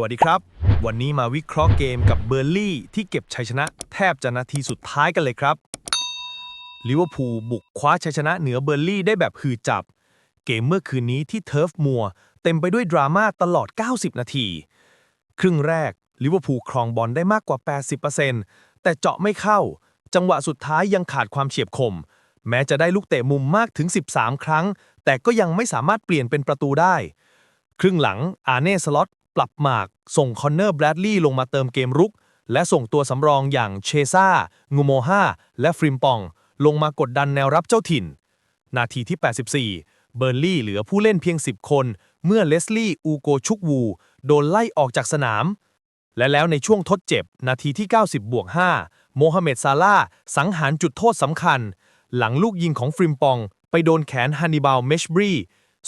วัสดีครับ วันนี้มาวิเคราะห์เกมกับเบอร์ลี่ที่เก็บชัยชนะแทบจะนาทีสุดท้ายกันเลยครับลิเวอร์พูลบุกคว้าชัยชนะเหนือเบอร์ลี่ได้แบบหือจับ เกมเมื่อคืนนี้ที่เทิร์ฟมัวเต็มไปด้วยดราม่าตลอด 90 นาที ครึ่งแรกลิเวอร์พูลครองบอลได้มากกว่า 80%แต่เจาะไม่เข้า จังหวะสุดท้ายยังขาดความเฉียบคม แม้จะได้ลูกเตะมุมมากถึง 13 ครั้ง แต่ก็ยังไม่สามารถเปลี่ยนเป็นประตูได้ ครึ่งหลังอาเน่สล็อต ปรับหมากส่งคอนเนอร์แบรดลีย์ลงมาเติมเกมรุก และส่งตัวสำรองอย่างเชซ่า งูโมฮาและฟริมปอง ลงมากดดันแนวรับเจ้าถิ่น นาทีที่ 84 เบอร์ลี่เหลือผู้เล่นเพียง 10 คน เมื่อเลสลี่อูโกชุกวู โดนไล่ออกจากสนาม และแล้วในช่วงทดเจ็บ นาทีที่ 90บวก5โมฮัมเหม็ดซาลาสังหารจุดโทษสำคัญ หลังลูกยิงของฟริมปอง ไปโดนแขนฮันนิบาลเมชบรี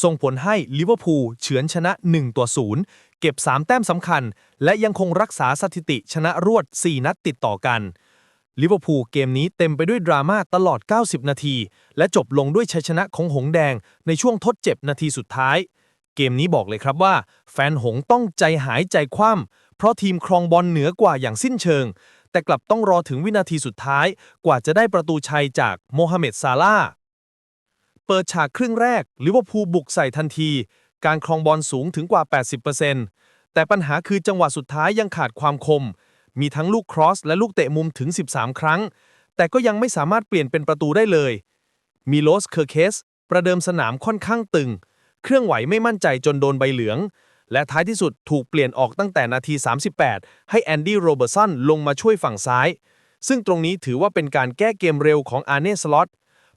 ส่งผลให้ลิเวอร์พูลเฉือนชนะ 1 ต่อ 0 เก็บ 3 แต้มสำคัญ และยังคงรักษาสถิติชนะรวด 4 นัดติดต่อกันลิเวอร์พูลเกมนี้เต็มไปด้วยดราม่าตลอด 90 นาที และจบลงด้วยชัยชนะของหงแดงในช่วงทดเจ็บนาทีสุดท้าย เกมนี้บอกเลยครับว่า แฟนหงต้องใจหายใจคว่ำเพราะทีมครองบอลเหนือกว่าอย่างสิ้นเชิง แต่กลับต้องรอถึงวินาทีสุดท้าย กว่าจะได้ประตูชัยจากโมฮัมเหม็ดซาลาห์ เปิดฉากครึ่งแรกลิเวอร์พูลบุกใส่ทันที การครองบอลสูงถึงกว่า 80%แต่ปัญหาคือจังหวะสุดท้ายยังขาดความคม มีทั้งลูกครอสและลูกเตะมุมถึง 13 ครั้ง แต่ก็ยังไม่สามารถเปลี่ยนเป็นประตูได้เลย มิโลส เคอร์เคส ประเดิมสนามค่อนข้างตึง เครื่องไหวไม่มั่นใจจนโดนใบเหลือง และท้ายที่สุดถูกเปลี่ยนออกตั้งแต่นาที 38 ให้แอนดี้ โรเบอร์สันลงมาช่วยฝั่งซ้าย ซึ่งตรงนี้ถือว่าเป็นการแก้เกมเร็วของอาร์เน่ สล็อต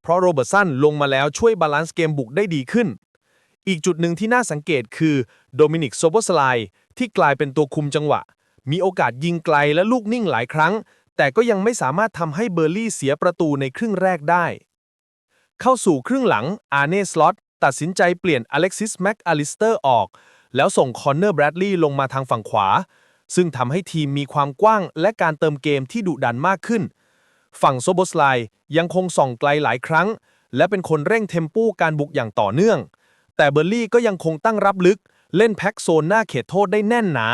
เพราะโรเบิร์ตสันลงมาแล้วช่วยบาลานซ์เกมบุกได้ดีขึ้น อีกจุดหนึ่งที่น่าสังเกตคือโดมินิกโซโบสไลที่กลายเป็นตัวคุมจังหวะ มีโอกาสยิงไกลและลูกนิ่งหลายครั้ง แต่ก็ยังไม่สามารถทำให้เบอร์ลี่เสียประตูในครึ่งแรกได้ เข้าสู่ครึ่งหลังอาร์เน่สล็อตตัดสินใจเปลี่ยนอเล็กซิสแม็กอลิสเตอร์ออก แล้วส่งคอนเนอร์แบรดลีย์ลงมาทางฝั่งขวา ซึ่งทำให้ทีมมีความกว้างและการเติมเกมที่ดุดันมากขึ้น ฝั่งโซโบสไลยังคงส่องไกลหลายครั้ง และเป็นคนเร่งเทมโปการบุกอย่างต่อเนื่อง แต่เบอร์ลี่ก็ยังคงตั้งรับลึก เล่นแพ็กโซนหน้าเขตโทษได้แน่นหนา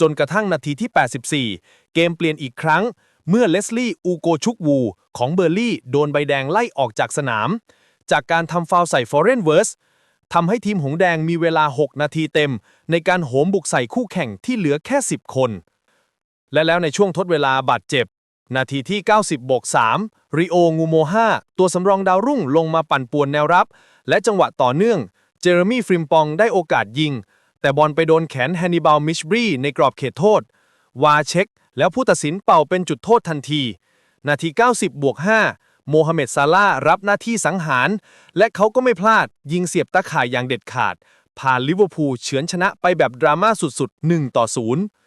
จนกระทั่งนาทีที่ 84 เกมเปลี่ยนอีกครั้ง เมื่อเลสลี่อูโกชุกวู ของเบอร์ลี่โดนใบแดงไล่ออกจากสนาม จากการทำฟาวใส่ฟอร์เรนเวิร์สทำให้ทีมหงแดงมีเวลา 6 นาทีเต็ม ในการโหมบุกใส่คู่แข่งที่เหลือแค่ 10 คน และแล้วในช่วงทดเวลาบาดเจ็บ นาทีที่ 90บวก3ริโองูโมฮาตัวสำรองดาวรุ่งลงมาปั่นป่วนแนวรับ และจังหวะต่อเนื่อง เจอร์มี่ฟริมปองได้โอกาสยิง แต่บอลไปโดนแขนแฮนนิบาลมิชบรีในกรอบเขตโทษ วาเช็ค แล้วผู้ตัดสินเป่าเป็นจุดโทษทันที นาที 90บวก5โมฮัมเหม็ดซาลารับหน้าที่สังหาร และเขาก็ไม่พลาดยิงเสียบตาข่ายอย่างเด็ดขาดพาลิเวอร์พูลเฉือนชนะไปแบบดราม่าสุดๆ 1 ต่อ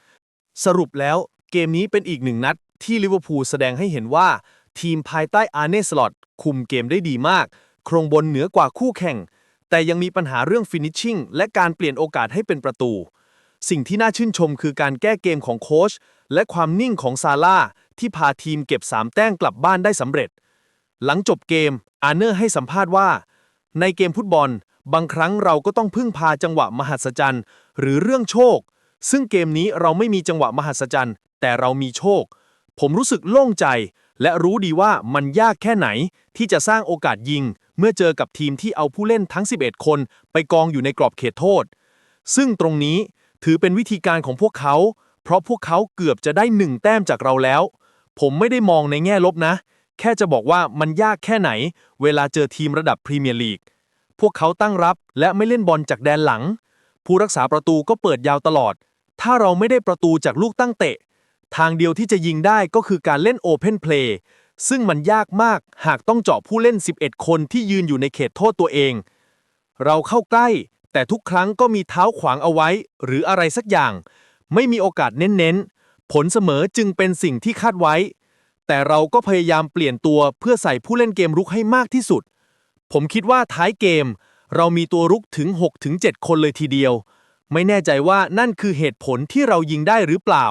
0 สรุปแล้วเกมนี้เป็นอีกหนึ่งนัด ที่ลิเวอร์พูลแสดงให้เห็นว่า ทีมภายใต้อาร์เนสลอตคุมเกมได้ดีมาก โครงบนเหนือกว่าคู่แข่ง แต่ยังมีปัญหาเรื่องฟินิชชิ่งและการเปลี่ยนโอกาสให้เป็นประตู สิ่งที่น่าชื่นชมคือการแก้เกมของโค้ชและความนิ่งของซาร่าที่พาทีมเก็บ 3 แต้มกลับบ้านได้สำเร็จ หลังจบเกม อาร์เนอร์ให้สัมภาษณ์ว่า ในเกมฟุตบอล บางครั้งเราก็ต้องพึ่งพาจังหวะมหัศจรรย์ หรือเรื่องโชค ซึ่งเกมนี้เราไม่มีจังหวะมหัศจรรย์ แต่เรามีโชค ผมรู้สึกโล่งใจ และรู้ดีว่ามันยากแค่ไหน ที่จะสร้างโอกาสยิง เมื่อเจอกับทีมที่เอาผู้เล่นทั้ง 11 คนไปกองอยู่ในกรอบเขตโทษ ซึ่งตรงนี้ถือเป็นวิธีการของพวกเขา เพราะพวกเขาเกือบจะได้หนึ่งแต้มจากเราแล้ว ผมไม่ได้มองในแง่ลบนะ แค่จะบอกว่ามันยากแค่ไหน เวลาเจอทีมระดับพรีเมียร์ลีกพวกเขาตั้งรับและไม่เล่นบอลจากแดนหลัง ผู้รักษาประตูก็เปิดยาวตลอด ถ้าเราไม่ได้ประตูจากลูกตั้งเตะ ทางเดียวที่จะยิงได้ก็คือการเล่นโอเพนเพลย์ซึ่งมันยากมากหากต้องเจาะผู้เล่น 11 คนที่ยืนอยู่ในเขตโทษตัวเอง เราเข้าใกล้ แต่ทุกครั้งก็มีเท้าขวางเอาไว้ หรืออะไรสักอย่าง ไม่มีโอกาสเน้นๆ ผลเสมอจึงเป็นสิ่งที่คาดไว้ แต่เราก็พยายามเปลี่ยนตัวเพื่อใส่ผู้เล่นเกมรุกให้มากที่สุด ผมคิดว่าท้ายเกม เรามีตัวรุกถึง 6-7 คนเลยทีเดียว ไม่แน่ใจว่านั่นคือเหตุผลที่เรายิงได้หรือเปล่า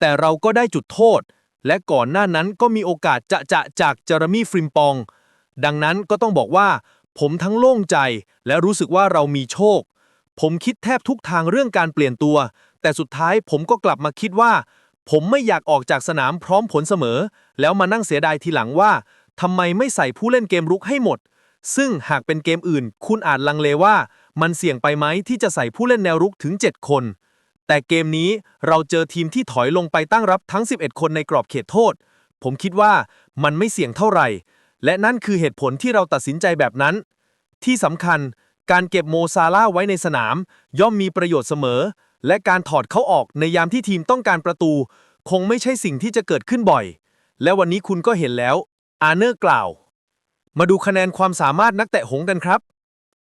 แต่เราก็ได้จุดโทษ และก่อนหน้านั้นก็มีโอกาสจะจะจากเจอร์มี่ฟริมปอง ดังนั้นก็ต้องบอกว่า ผมทั้งโล่งใจ และรู้สึกว่าเรามีโชค ผมคิดแทบทุกทางเรื่องการเปลี่ยนตัว แต่สุดท้ายผมก็กลับมาคิดว่า ผมไม่อยากออกจากสนามพร้อมผลเสมอ แล้วมานั่งเสียดายทีหลังว่าทำไมไม่ใส่ผู้เล่นเกมรุกให้หมด ซึ่งหากเป็นเกมอื่น คุณอาจลังเลว่า มันเสี่ยงไปไหมที่จะใส่ผู้เล่นแนวรุกถึง 7 คน แต่เกมนี้เราเจอทีมที่ถอยลงไปตั้งรับทั้ง 11 คนในกรอบเขตโทษ ผมคิดว่ามันไม่เสี่ยงเท่าไหร่ และนั่นคือเหตุผลที่เราตัดสินใจแบบนั้น ที่สำคัญการเก็บโมซาล่าไว้ในสนาม ย่อมมีประโยชน์เสมอ และการถอดเขาออกในยามที่ทีมต้องการประตู คงไม่ใช่สิ่งที่จะเกิดขึ้นบ่อย และวันนี้คุณก็เห็นแล้ว อาร์เนอร์กล่าว มาดูคะแนนความสามารถนักเตะหงกันครับ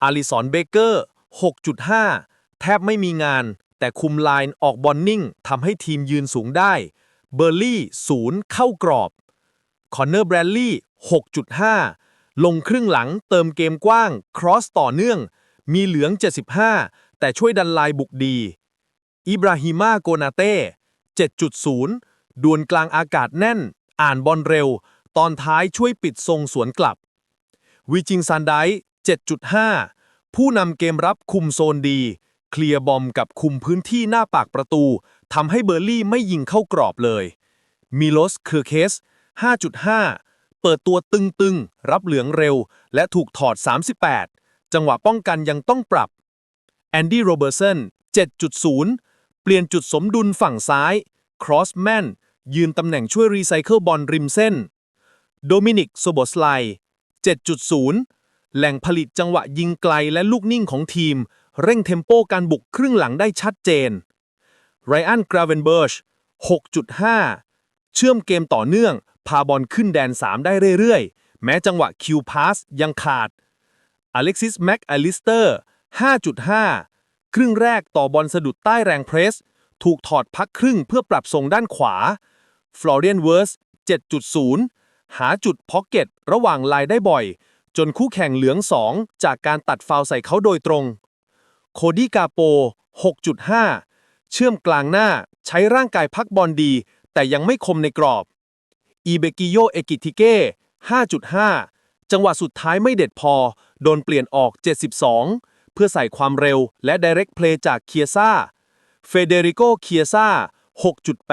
อาริสันเบเกอร์ 6.5 แทบไม่มีงาน แต่คุมไลน์ออกบอลนิ่งทำให้ทีมยืนสูงได้ เบอร์ลี่ศูนย์เข้ากรอบ คอนเนอร์แบรนลี่ 6.5 ลงครึ่งหลังเติมเกมกว้าง ครอสต่อเนื่อง มีเหลือง 75 แต่ช่วยดันลายบุกดี อิบราฮิมาโกนาเต้ 7.0 ดวลกลางอากาศแน่น อ่านบอลเร็ว ตอนท้ายช่วยปิดทรงสวนกลับ วิจิงซันได7.5 ผู้นำเกมรับคุมโซนดี เคลียร์บอมกับคุมพื้นที่หน้าปากประตูทำให้เบอร์ลี่ไม่ยิงเข้ากรอบเลยมิโลสเคอร์เคส 5.5 เปิดตัวตึงๆ รับเหลืองเร็ว และถูกถอด 38 จังหวะป้องกันยังต้องปรับ แอนดี้โรเบอร์สัน 7.0 เปลี่ยนจุดสมดุลฝั่งซ้าย ครอสแมน ยืนตำแหน่งช่วยรีไซเคิลบอลริมเส้น โดมินิกโซโบสไล 7.0 แหล่งผลิตจังหวะยิงไกลและลูกนิ่งของทีม เร่งเทมโปการบุกครึ่งหลังได้ชัดเจนไรอันกราเวนเบิร์ช6.5 เชื่อมเกมต่อเนื่อง พาบอลขึ้นแดน 3 ได้เรื่อยๆ แม้จังหวะคิวพาสยังขาด อเล็กซิสแม็กอลิสเตอร์ 5.5 ครึ่งแรกต่อบอลสะดุดใต้แรงเพรส ถูกถอดพักครึ่งเพื่อปรับทรงด้านขวา ฟลอเรียนเวิร์ส 7.0 หาจุดพ็อกเก็ตระหว่างลายได้บ่อย จนคู่แข่งเหลือง 2 จากการตัดฟาวล์ใส่เขาโดยตรง โคดี้กาโป 6.5 เชื่อมกลางหน้าใช้ร่างกายพักบอลดี แต่ยังไม่คมในกรอบ อีเบกิโยเอกิติเก้ 5.5 จังหวะสุดท้ายไม่เด็ดพอ โดนเปลี่ยนออก 72 เพื่อใส่ความเร็วและ Direct Play จากเคียซ่า เฟเดริโกเคียซ่า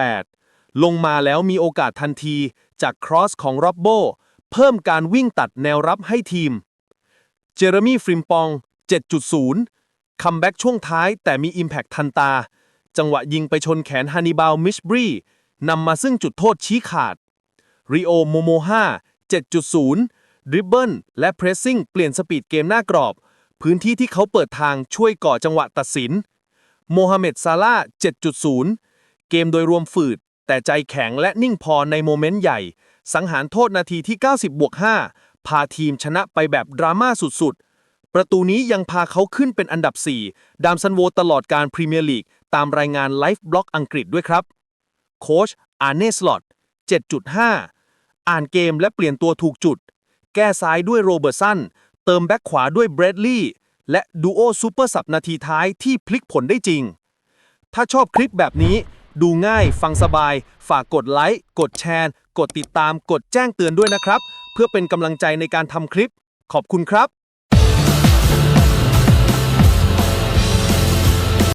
6.8 ลงมาแล้วมีโอกาสทันทีจากครอสของร็อบโบ เพิ่มการวิ่งตัดแนวรับให้ทีม เจอร์มีฟริมปอง 7.0 คัมแบ็กช่วงท้ายแต่มี Impact ทันตา จังหวะยิงไปชนแขนฮันนิบาลมิชบรีนำมาซึ่งจุดโทษชี้ขาดริโอโมโมฮา7.0ดริบเบิลและเพรสซิ่งเปลี่ยนสปีดเกมหน้ากรอบ พื้นที่ที่เขาเปิดทางช่วยก่อจังหวะตัดสิน โมฮัมเหม็ดซาลาห์7.0 เกมโดยรวมฝืด แต่ใจแข็งและนิ่งพอในโมเมนต์ใหญ่ สังหารโทษนาทีที่ 90บวก5พาทีมชนะไปแบบดราม่าสุดๆ ประตูนี้ยังพาเขาขึ้นเป็นอันดับ 4 ดามซันโวตลอดการพรีเมียร์ลีก ตามรายงานไลฟ์บล็อกอังกฤษด้วยครับ โค้ชอาร์เนสลอต7.5 อ่านเกมและเปลี่ยนตัวถูกจุด แก้ซ้ายด้วยโรเบิร์ตสัน เติมแบ็คขวาด้วยเบรดลีย์และดูโอซูเปอร์สับนาทีท้ายที่พลิกผลได้จริง ถ้าชอบคลิปแบบนี้ ดูง่ายฟังสบาย ฝากกดไลค์กดแชร์กดติดตามกดแจ้งเตือนด้วยนะครับ เพื่อเป็นกำลังใจในการทำคลิป ขอบคุณครับ